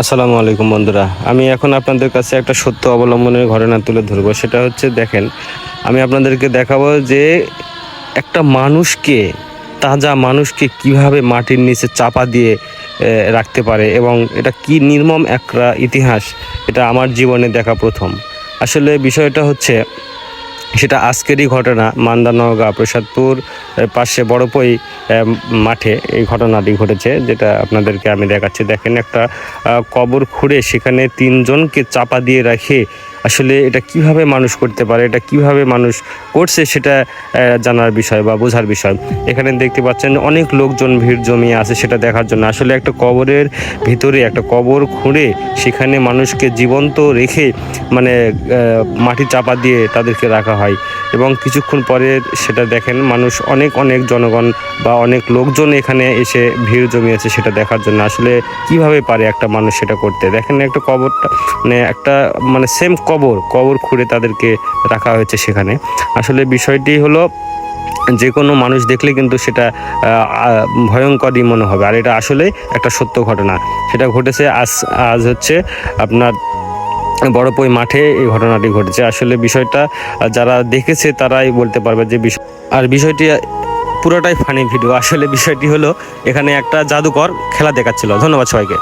আসসালামু আলাইকুম বন্ধুরা। আমি এখন আপনাদের কাছে একটা সত্য অবলম্বনের ঘটনা তুলে ধরবো। সেটা হচ্ছে, দেখেন, আমি আপনাদেরকে দেখাবো যে একটা মানুষকে, তাজা মানুষকে কীভাবে মাটির নিচে চাপা দিয়ে রাখতে পারে এবং এটা কি নির্মম একটা ইতিহাস, এটা আমার জীবনে দেখা প্রথম। আসলে বিষয়টা হচ্ছে সেটা আজকেরই ঘটনা মান্দা নওগাঁ প্রসাদপুর পাশে বড়পই মাঠে এই ঘটনাটি ঘটেছে, যেটা আপনাদেরকে আমি দেখাচ্ছি। দেখেন একটা কবর খুঁড়ে সেখানে তিনজনকে চাপা দিয়ে রাখে আসলে এটা কীভাবে মানুষ করতে পারে, এটা কীভাবে মানুষ করছে সেটা জানার বিষয় বা বোঝার বিষয়। এখানে দেখতে পাচ্ছেন অনেক লোকজন ভিড় জমিয়ে আছে সেটা দেখার জন্য। আসলে একটা কবরের ভিতরে একটা কবর খুঁড়ে সেখানে মানুষকে জীবন্ত রেখে মানে মাটি চাপা দিয়ে তাদেরকে রাখা হয়। এবং কিছুক্ষণ পরে সেটা দেখেন মানুষ অনেক অনেক জনগণ বা অনেক লোকজন এখানে এসে ভিড় জমিয়েছে সেটা দেখার জন্য। আসলে কীভাবে পারে একটা মানুষ সেটা করতে? দেখেন একটা কবরটা মানে একটা মানে সেম কবর কবর খুঁড়ে তাদেরকে রাখা হয়েছে সেখানে। আসলে বিষয়টি হলো যে কোনো মানুষ দেখলে কিন্তু সেটা ভয়ঙ্করই মনে হবে। আর এটা আসলে একটা সত্য ঘটনা। সেটা ঘটেছে আজ আজ হচ্ছে আপনার বড়পই মাঠে এই ঘটনাটি ঘটেছে। আসলে বিষয়টা যারা দেখেছে তারাই বলতে পারবে যে বিষয় আর বিষয়টি পুরোটাই ফানি ভিডিও আসলে বিষয়টি হলো, এখানে একটা জাদুকর খেলা দেখাচ্ছিল। ধন্যবাদ সবাইকে।